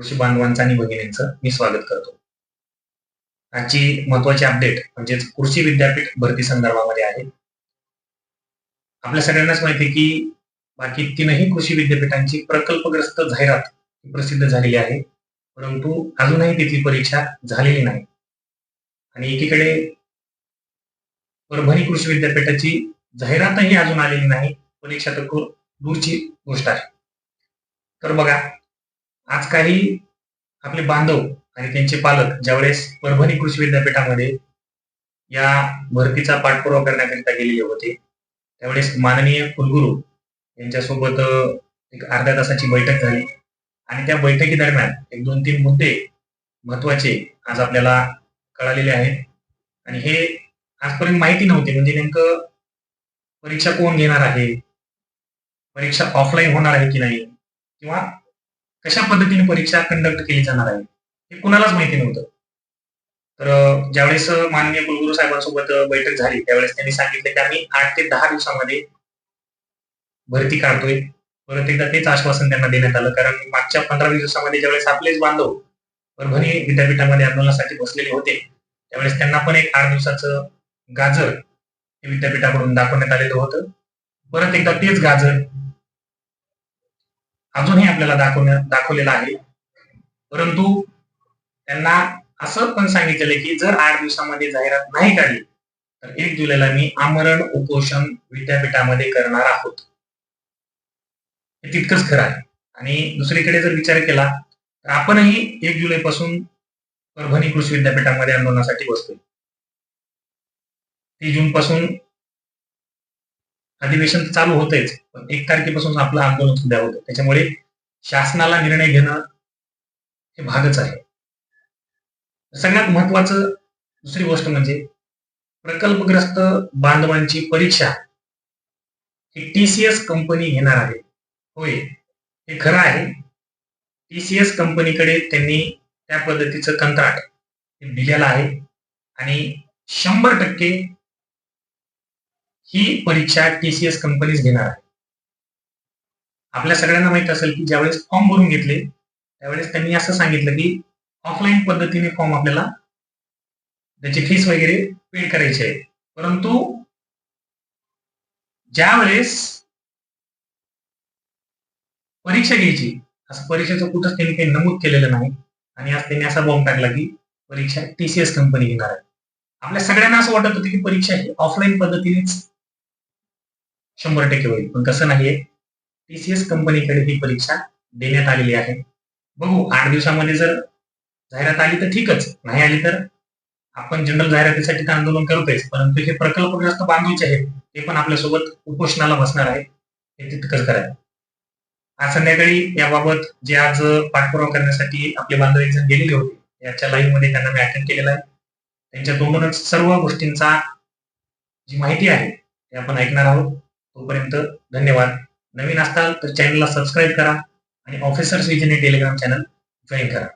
कृषी बांधवांचं आणि भगिनींचं मी स्वागत करतो. आजची महत्वाची अपडेट म्हणजेच कृषी विद्यापीठ भरती संदर्भामध्ये आहे. आपल्या सगळ्यांनाच माहिती आहे की बाकी तीनही कृषी विद्यापीठांची प्रकल्पग्रस्त जाहिरात प्रसिद्ध झालेली आहे. परंतु अजूनही तिथली परीक्षा झालेली नाही. आणि एकीकडे परभणी कृषी विद्यापीठाची जाहिरातही अजून आलेली नाही. परीक्षा तर खूप दूरची गोष्ट आहे. तर बघा आज काही आपले बांधव आणि त्यांचे पालक ज्यावेळेस परभणी कृषी विद्यापीठामध्ये या भरतीचा पाठपुरावा करण्याकरिता गेलेले होते त्यावेळेस माननीय कुलगुरू यांच्यासोबत एक अर्ध्या तासाची बैठक झाली. आणि त्या बैठकी दरम्यान एक दोन तीन मुद्दे महत्त्वाचे आज आपल्याला कळालेले आहेत. आणि हे आजपर्यंत माहिती नव्हती म्हणजे नेमकं परीक्षा कोण घेणार आहे? परीक्षा ऑफलाईन होणार आहे की नाही? किंवा कशा पद्धतीने परीक्षा कंडक्ट केली जाणार आहे हे कुणालाच माहिती नव्हतं. तर ज्यावेळेस माननीय कुलगुरू साहेबांसोबत बैठक झाली त्यावेळेस त्यांनी सांगितले की आम्ही आठ ते दहा दिवसामध्ये भरती काढतोय. परत एकदा तेच आश्वासन त्यांना देण्यात आलं. कारण मागच्या पंधरा वीस दिवसामध्ये ज्यावेळेस आपलेच बांधव परभणी विद्यापीठामध्ये आंदोलनासाठी बसलेले होते त्यावेळेस त्यांना पण एक आठ दिवसाचं गाजर हे विद्यापीठाकडून दाखवण्यात आलेलं होतं. परत एकदा तेच गाजर अजूनही आपल्याला दाखवण्यात दाखवलेलं आहे. परंतु त्यांना असं पण सांगितलेलं की जर आठ दिवसामध्ये जाहिरात नाही काढली तर एक जुलैला मी आमरण उपोषण विद्यापीठामध्ये करणार आहोत. हे तितकंच खरं आहे. आणि दुसरीकडे जर विचार केला तर आपणही एक जुलै पासून परभणी कृषी विद्यापीठामध्ये आंदोलनासाठी बसतोय. ती जून पासून अधिवेशन चालू होतेच पण एक तारखेपासून आपलं आंदोलन सुद्धा होतं. त्याच्यामुळे शासनाला निर्णय घेणं हे भागच आहे. सगळ्यात महत्वाचं दुसरी गोष्ट म्हणजे प्रकल्पग्रस्त बांधवांची परीक्षा ही टीसीएस कंपनी घेणार आहे. होय हे खरं आहे. टीसीएस कंपनीकडे त्यांनी त्या पद्धतीचं कंत्राट दिलेलं आहे. आणि शंभर टक्के ही परीक्षा टीसीएस कंपनीच घेणार आहे आपल्या सगळ्यांना माहीत असेल की ज्यावेळेस फॉर्म भरून घेतले त्यावेळेस त्यांनी असं सांगितलं की ऑफलाईन पद्धतीने फॉर्म आपल्याला त्याची फीस वगैरे पेड करायची आहे. परंतु ज्यावेळेस परीक्षा घ्यायची असं परीक्षेचं कुठंच त्यांनी काही नमूद केलेलं नाही आणि आज त्यांनी असा बॉम्ब टाकला की परीक्षा टीसीएस कंपनी घेणार आहे. आपल्या सगळ्यांना असं वाटत होतं की परीक्षा ही ऑफलाईन पद्धतीनेच शंभर टक्के होईल. पण कसं नाहीये टीसीएस कंपनीकडे ही परीक्षा देण्यात आलेली आहे. बघू आठ दिवसामध्ये जर जाहिरात आली तर ठीकच. नाही आली तर आपण जनरल जाहिरातीसाठी तर आंदोलन करतोय परंतु हे प्रकल्प जास्त बांधवायचे आहेत. ते पण आपल्यासोबत उपोषणाला बसणार आहे हे तितकंच करायचं आज संध्याकाळी याबाबत जे आज पाठपुरावा करण्यासाठी आपले बांधव एक जण गेलेले होते याच्या लाईव्हमध्ये त्यांना मी अटेंड केलेला आहे. त्यांच्या तोंडूनच सर्व गोष्टींचा जी माहिती आहे ते आपण ऐकणार आहोत. तोपर्यंत धन्यवाद. नवीन असताल तर चॅनलला सबस्क्राईब करा आणि officers vision Telegram channel join करा.